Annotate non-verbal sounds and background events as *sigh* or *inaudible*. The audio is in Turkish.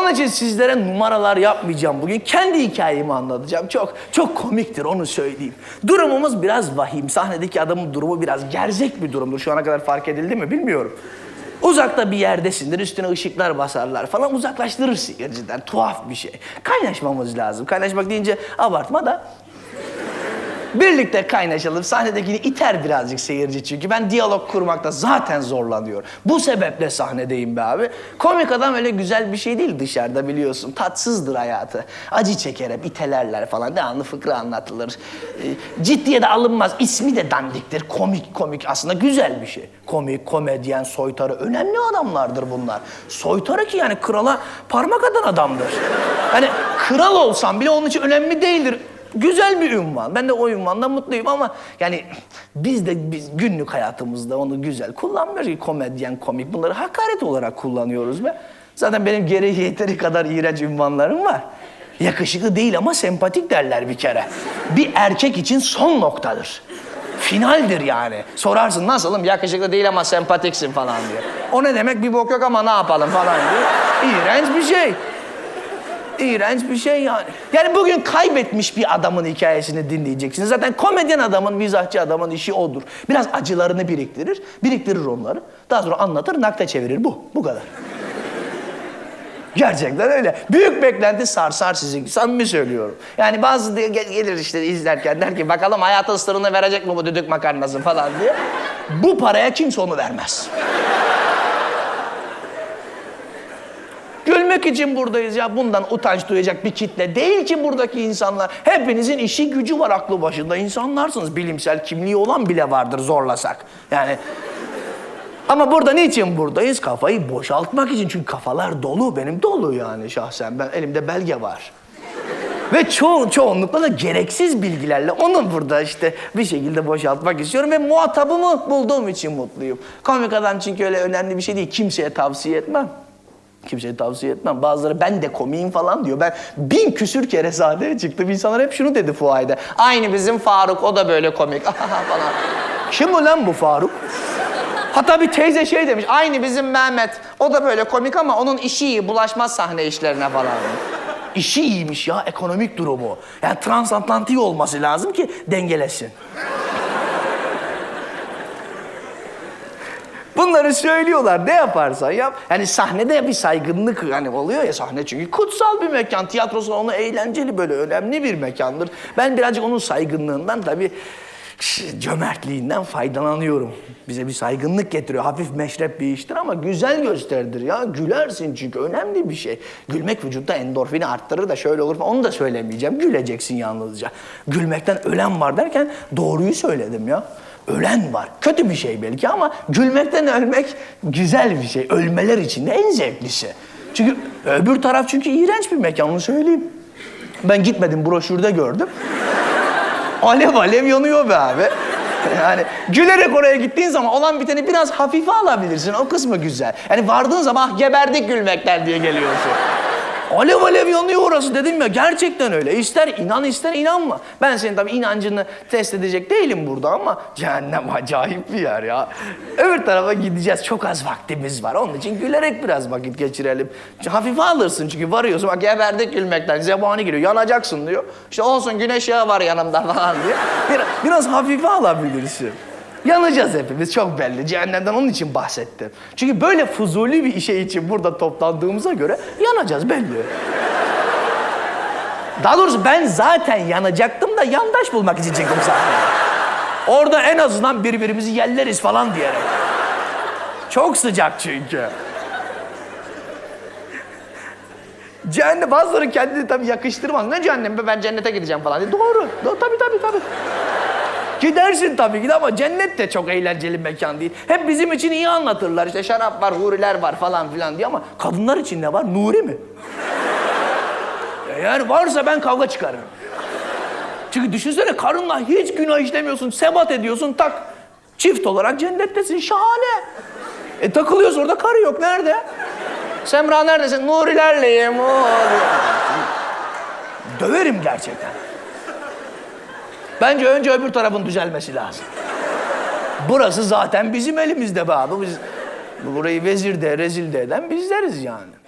Onun için sizlere numaralar yapmayacağım bugün. Kendi hikayemi anlatacağım. Çok çok komiktir onu söyleyeyim. Durumumuz biraz vahim. Sahnedeki adamın durumu biraz gerzek bir durumdur. Şu ana kadar fark edildi mi bilmiyorum. Uzakta bir yerdesindir, üstüne ışıklar basarlar falan uzaklaştırır seyirciden. Tuhaf bir şey. Kaynaşmamız lazım. Kaynaşmak deyince abartma da Birlikte kaynaşalım. Sahnedekini iter birazcık seyirci çünkü. Ben diyalog kurmakta zaten zorlanıyorum. Bu sebeple sahnedeyim be abi. Komik adam öyle güzel bir şey değil dışarıda biliyorsun. Tatsızdır hayatı. Acı çeker hep, itelerler falan. Devamlı fıkra anlatılır. Ee, ciddiye de alınmaz. İsmi de dandiktir. Komik komik aslında güzel bir şey. Komik, komedyen, soytarı. Önemli adamlardır bunlar. Soytarı ki yani krala parmak atan adamdır. Hani kral olsam bile onun için önemli değildir. Güzel bir ünvan. Ben de o ünvandan mutluyum ama yani biz de biz günlük hayatımızda onu güzel kullanmıyoruz ki komedyen, komik. Bunları hakaret olarak kullanıyoruz be. Zaten benim gereği yeteri kadar iğrenç ünvanlarım var. Yakışıklı değil ama sempatik derler bir kere. Bir erkek için son noktadır. Finaldir yani. Sorarsın nasılım yakışıklı değil ama sempatiksin falan diye. O ne demek bir bok yok ama ne yapalım falan diye. İğrenç bir şey. İğrenç bir şey yani. Yani bugün kaybetmiş bir adamın hikayesini dinleyeceksiniz. Zaten komedyen adamın, mizahçı adamın işi odur. Biraz acılarını biriktirir, biriktirir onları. Daha sonra anlatır, nakde çevirir. Bu, bu kadar. Gerçekten öyle. Büyük beklenti sarsar sizi. Samimi söylüyorum. Yani bazı diye gel- gelir işte izlerken der ki bakalım hayatın sırrını verecek mi bu düdük makarnası falan diye. Bu paraya kimse onu vermez. Gülmek için buradayız ya. Bundan utanç duyacak bir kitle değil ki buradaki insanlar. Hepinizin işi gücü var aklı başında insanlarsınız. Bilimsel kimliği olan bile vardır zorlasak. Yani ama burada niçin buradayız? Kafayı boşaltmak için. Çünkü kafalar dolu. Benim dolu yani şahsen. Ben elimde belge var. Ve çoğu, çoğunlukla da gereksiz bilgilerle onu burada işte bir şekilde boşaltmak istiyorum ve muhatabımı bulduğum için mutluyum. Komik adam çünkü öyle önemli bir şey değil. Kimseye tavsiye etmem. Kimseye tavsiye etmem. Bazıları ben de komiyim falan diyor. Ben bin küsür kere sahneye çıktım. İnsanlar hep şunu dedi fuayda. Aynı bizim Faruk o da böyle komik *laughs* falan. Kim bu lan bu Faruk? Hatta bir teyze şey demiş. Aynı bizim Mehmet. O da böyle komik ama onun işi iyi. Bulaşmaz sahne işlerine falan. İşi iyiymiş ya ekonomik durumu. Yani transatlantik olması lazım ki dengelesin. Bunları söylüyorlar ne yaparsan yap. Yani sahnede bir saygınlık hani oluyor ya sahne çünkü kutsal bir mekan. Tiyatro salonu eğlenceli böyle önemli bir mekandır. Ben birazcık onun saygınlığından tabii cömertliğinden faydalanıyorum. Bize bir saygınlık getiriyor. Hafif meşrep bir iştir ama güzel gösteridir ya. Gülersin çünkü önemli bir şey. Gülmek vücutta endorfini arttırır da şöyle olur falan. Onu da söylemeyeceğim. Güleceksin yalnızca. Gülmekten ölen var derken doğruyu söyledim ya. Ölen var. Kötü bir şey belki ama gülmekten ölmek güzel bir şey. Ölmeler içinde en zevklisi. Çünkü öbür taraf çünkü iğrenç bir mekan onu söyleyeyim. Ben gitmedim broşürde gördüm. Alev alev yanıyor be abi. Yani gülerek oraya gittiğin zaman olan biteni biraz hafife alabilirsin. O kısmı güzel. Yani vardığın zaman "Ah, geberdik gülmekten diye geliyorsun. Alev alev yanıyor orası dedim ya. Gerçekten öyle. İster inan ister inanma. Ben senin tabii inancını test edecek değilim burada ama cehennem acayip bir yer ya. Öbür tarafa gideceğiz. Çok az vaktimiz var. Onun için gülerek biraz vakit geçirelim. Hafife alırsın çünkü varıyorsun. Bak geberdik gülmekten. Zebani geliyor. Yanacaksın diyor. İşte olsun güneş yağı var yanımda falan diye. Bir, biraz hafife alabilirsin. Yanacağız hepimiz çok belli. Cehennemden onun için bahsettim. Çünkü böyle fuzuli bir işe için burada toplandığımıza göre yanacağız belli. Daha doğrusu ben zaten yanacaktım da yandaş bulmak için çıktım sahneye. Orada en azından birbirimizi yelleriz falan diyerek. Çok sıcak çünkü. Cehennem bazıları kendini tabii yakıştırmaz. Ne cehennem be ben cennete gideceğim falan diye. Doğru. Doğru. Tabii tabii tabii. Gidersin tabii ki de ama cennet de çok eğlenceli mekan değil. Hep bizim için iyi anlatırlar. İşte şarap var, huriler var falan filan diye ama kadınlar için ne var? Nuri mi? *laughs* Eğer varsa ben kavga çıkarırım. Çünkü düşünsene karınla hiç günah işlemiyorsun, sebat ediyorsun tak. Çift olarak cennettesin, şahane. E takılıyoruz orada karı yok, nerede? Semra neredesin? Nurilerleyim. Nuri. Döverim gerçekten. Bence önce öbür tarafın düzelmesi lazım. Burası zaten bizim elimizde be abi. Biz burayı vezir de, rezil de eden bizleriz yani.